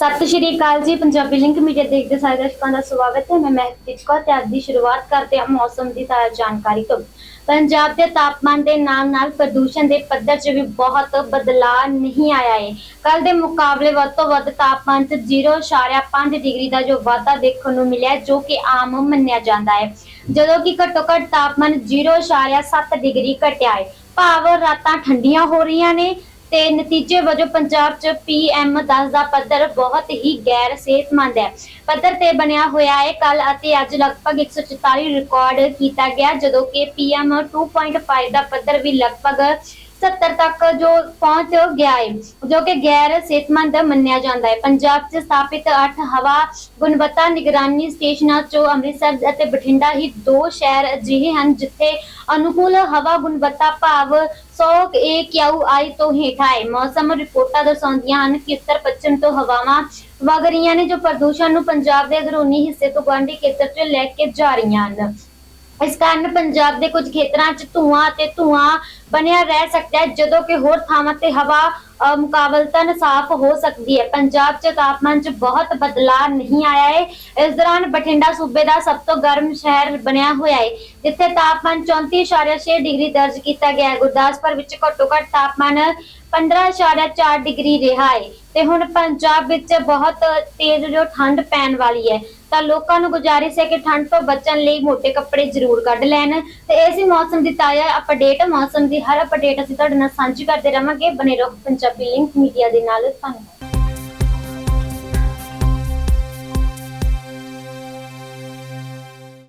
ਸਤਿ ਸ਼੍ਰੀ ਅਕਾਲ ਜੀ, Punjabi link media ਦੇਖਦੇ ਸਾਰੇ ਦਰਸ਼ਕਾਂ ਦਾ ਸਵਾਗਤ ਹੈ। ਮੈਂ ਮਹਿਕਪ੍ਰੀਤ ਕੌਰ ਤੇ ਅੱਜ ਦੀ ਸ਼ੁਰੂਆਤ ਕਰਦੇ ਹਾਂ ਮੌਸਮ ਦੀ ਤਾਜ਼ਾ ਜਾਣਕਾਰੀ ਤੋਂ। ਪੰਜਾਬ ਦੇ ਤਾਪਮਾਨ ਦੇ ਨਾਲ ਨਾਲ ਪ੍ਰਦੂਸ਼ਣ ਦੇ ਪੱਧਰ 'ਚ ਵੀ ਬਹੁਤ ਬਦਲਾਅ ਨਹੀਂ ਆਇਆ ਹੈ ਕੱਲ ਦੇ ਮੁਕਾਬਲੇ ਵੱਧ ਤੋਂ ਵੱਧ ਤਾਪਮਾਨ 'ਚ 0.5 ਡਿਗਰੀ ਦਾ ਜੋ ਵਾਧਾ ਦੇਖਣ ਨੂੰ ਮਿਲਿਆ, ਜੋ ਕਿ ਆਮ ਮੰਨਿਆ ਜਾਂਦਾ ਹੈ ਜਦੋਂ ਕਿ ਘੱਟੋ ਘੱਟ ਤਾਪਮਾਨ 0.7 ਡਿਗਰੀ ਘਟਿਆ ਹੈ ਭਾਵ ਰਾਤਾਂ ਠੰਡੀਆਂ ਹੋ ਰਹੀਆਂ ਨੇ ਤੇ ਨਤੀਜੇ ਵਜੋਂ ਪੰਜਾਬ 'ਚ PM10 ਦਾ ਪੱਧਰ ਬਹੁਤ ਹੀ ਗੈਰ ਸਿਹਤਮੰਦ ਹੈ। ਪੱਧਰ ਤੇ ਬਣਿਆ ਹੋਇਆ ਹੈ ਕੱਲ ਅਤੇ ਅੱਜ ਲਗਭਗ 144 ਰਿਕਾਰਡ ਕੀਤਾ ਗਿਆ, ਜਦੋਂ ਕਿ PM2.5 ਦਾ ਪੱਧਰ ਵੀ ਲਗਭਗ 70 ਤੱਕ ਜੋ ਪਹੁੰਚ ਗਿਆ ਹੈ ਜੋ ਕਿ ਗੈਰ ਸਿਹਤਮੰਦ ਮੰਨਿਆ ਜਾਂਦਾ ਹੈ ਪੰਜਾਬ 'ਚ ਸਥਾਪਿਤ 8 ਹਵਾ ਗੁਣਵੱਤਾ ਨਿਗਰਾਨੀ ਸਟੇਸ਼ਨਾਂ 'ਚੋਂ ਅੰਮ੍ਰਿਤਸਰ ਅਤੇ ਬਠਿੰਡਾ ਹੀ ਦੋ ਸ਼ਹਿਰ ਅਜਿਹੇ ਹਨ ਜਿੱਥੇ ਅਨੁਕੂਲ ਹਵਾ ਗੁਣਵੱਤਾ ਭਾਵ 100 ਆਈ ਤੋਂ ਹੇਠਾਂ ਹੈ ਮੌਸਮ ਰਿਪੋਰਟਾਂ ਦਰਸਾਉਂਦੀਆਂ ਹਨ ਕਿ ਉੱਤਰ ਪੱਛਮ ਤੋਂ ਹਵਾਵਾਂ ਵਗ ਰਹੀਆਂ ਨੇ, ਜੋ ਪ੍ਰਦੂਸ਼ਣ ਨੂੰ ਪੰਜਾਬ ਦੇ ਅੰਦਰੂਨੀ ਹਿੱਸੇ ਤੋਂ ਗੁਆਂਢੀ ਖੇਤਰ 'ਚ ਲੈ ਕੇ ਜਾ ਰਹੀਆਂ ਹਨ। ਇਸ ਕਾਰਨ ਪੰਜਾਬ ਦੇ ਕੁਝ ਖੇਤਰਾਂ 'ਚ ਧੂਆਂ ਤੇ ਧੂਆਂ ਬਣਿਆ ਰਹਿ ਸਕਦਾ ਹੈ, ਜਦੋਂ ਕਿ ਹੋਰ ਥਾਵਾਂ ਤੇ ਹਵਾ ਮੁਕਾਬਲਤਨ ਸਾਫ਼ ਹੋ ਸਕਦੀ ਹੈ। ਪੰਜਾਬ 'ਚ ਤਾਪਮਾਨ 'ਚ ਬਹੁਤ ਬਦਲਾਅ ਨਹੀਂ ਆਇਆ ਹੈ। ਇਸ ਦੌਰਾਨ ਬਠਿੰਡਾ ਸੂਬੇ ਦਾ ਸਭ ਤੋਂ ਗਰਮ ਸ਼ਹਿਰ ਬਣਿਆ ਹੋਇਆ ਹੈ, ਜਿੱਥੇ ਤਾਪਮਾਨ 34.6 ਡਿਗਰੀ ਦਰਜ ਕੀਤਾ ਗਿਆ ਹੈ। ਗੁਰਦਾਸਪੁਰ ਵਿੱਚ ਘੱਟੋ ਘੱਟ ਤਾਪਮਾਨ 15.4 ਡਿਗਰੀ ਰਿਹਾ ਹੈ ਤੇ ਹੁਣ ਪੰਜਾਬ ਵਿੱਚ ਬਹੁਤ ਤੇਜ਼ ਜੋ ਠੰਡ ਪੈਣ ਵਾਲੀ ਹੈ, ਤਾਂ ਲੋਕਾਂ ਨੂੰ ਗੁਜ਼ਾਰਿਸ਼ ਹੈ ਕਿ ਠੰਡ ਤੋਂ ਬਚਣ ਲਈ ਮੋٹے ਕੱਪੜੇ ਜ਼ਰੂਰ ਕੱਢ ਲੈਣ। ਤੇ ਇਸੇ ਮੌਸਮ ਦੀ ਤਾਜ਼ਾ ਅਪਡੇਟ, ਮੌਸਮ ਦੀ ਹਰ ਅਪਡੇਟ ਅਸੀਂ ਤੁਹਾਡੇ ਨਾਲ ਸਾਂਝੀ ਕਰਦੇ ਰਵਾਂਗੇ। ਬਨੇ ਰਹੋ ਪੰਜਾਬੀ ਲਿੰਕ ਮੀਡੀਆ ਦੇ ਨਾਲ ਧੰਨਵਾਦ।